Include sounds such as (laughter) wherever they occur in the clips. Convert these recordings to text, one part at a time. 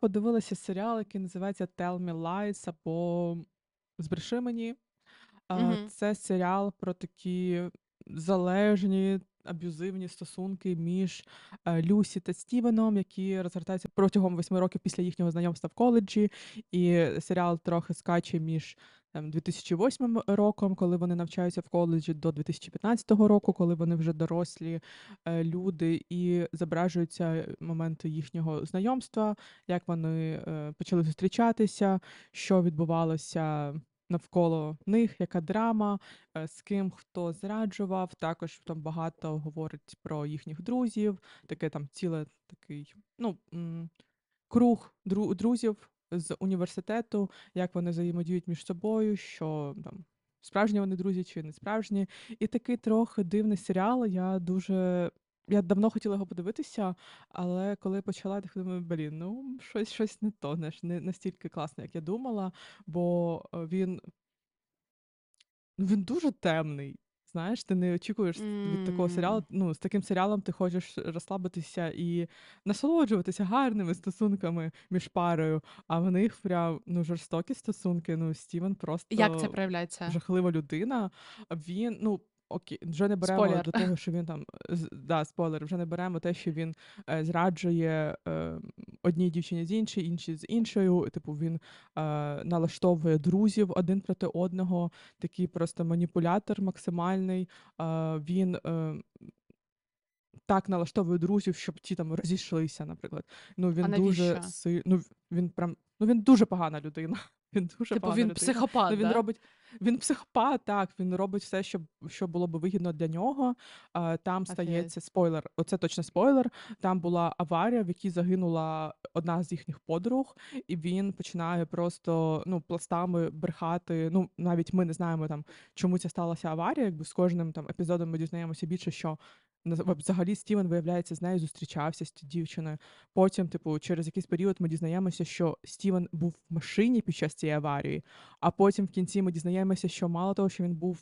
Подивилася серіал, який називається "Tell Me Lies" або "Збреши мені". А, Мгм. це серіал про такі залежні, аб'юзивні стосунки між, е, Люсі та Стівеном, які розгортаються протягом восьми років після їхнього знайомства в коледжі. І серіал трохи скаче між, там, 2008 роком, коли вони навчаються в коледжі, до 2015 року, коли вони вже дорослі, е, люди, і зображуються моменти їхнього знайомства, як вони, е, почали зустрічатися, що відбувалося навколо них, яка драма, е, з ким хто зраджував. Також там багато говорить про їхніх друзів, таке там ціле такий, ну, круг друзів з університету, як вони взаємодіють між собою, що там справжні вони друзі чи не справжні. І такий трохи дивний серіал. Я дуже я давно хотіла його подивитися, але коли почала, так думаю: "Блін, ну щось щось не то, знаєш, не настільки класно, як я думала". Бо, е, він ну, він дуже темний. Знаєш, ти не очікуєш від такого серіалу. М. Ну, з таким серіалом ти хочеш розслабитися і насолоджуватися гарними стосунками між парою, а в них прям, ну, жорстокі стосунки. Ну, Стівен Як це просто проявляється? жахлива людина. Він, ну, окей, вже не беремо Спойлер. до того, що він там з да, спойлер, вже не беремо те, що він, е, зраджує, е, одній дівчині з іншої, іншій з іншою. Типу він, е, налаштовує друзів один проти одного, такий просто маніпулятор максимальний. Е, він, е так налаштовує друзів, щоб ті там розійшлися, наприклад. Ну, А він дуже навіщо? си ну, він прям, ну, він дуже погана людина. (laughs) Він дуже Типу погана він людина. Ну, психопат, він да? робить він психопат, так, він робить все, щоб що було би вигідно для нього. Е, там Офігеть. стається спойлер, оце точно спойлер. Там була аварія, в якій загинула одна з їхніх подруг, і він починає просто, ну, пластами брехати. Ну, навіть ми не знаємо там, чому ця сталася аварія. Якби з кожним там епізодом ми дізнаємося більше, що взагалі Стівен, виявляється, з нею зустрічався, з дівчиною. Потім, типу, через якийсь період ми дізнаємося, що Стівен був в машині під час цієї аварії, а потім в кінці ми дізнаємося, що мало того, що він був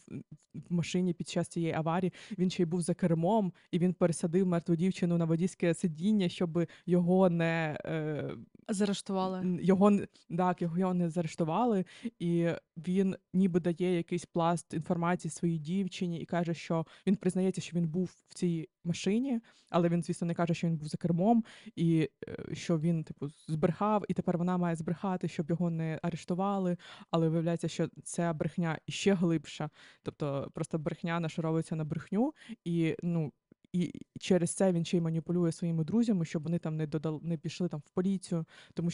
в машині під час цієї аварії, він ще й був за кермом, і він пересадив мертву дівчину на водійське сидіння, щоби його не, е, Заарештували. його так, його не заарештували. І він ніби дає якийсь пласт інформації своїй дівчині і каже, що він признається, що він був в цій машині, але він, звісно, не каже, що він був за кермом, і, е, що він, типу, збрехав, і тепер вона має збрехати, щоб його не арештували. Але виявляється, що ця брехня іще глибша. Тобто просто брехня нашаровується на брехню, і, ну, і через це він ще й маніпулює своїми друзями, щоб вони там не додали, не пішли там в поліцію, тому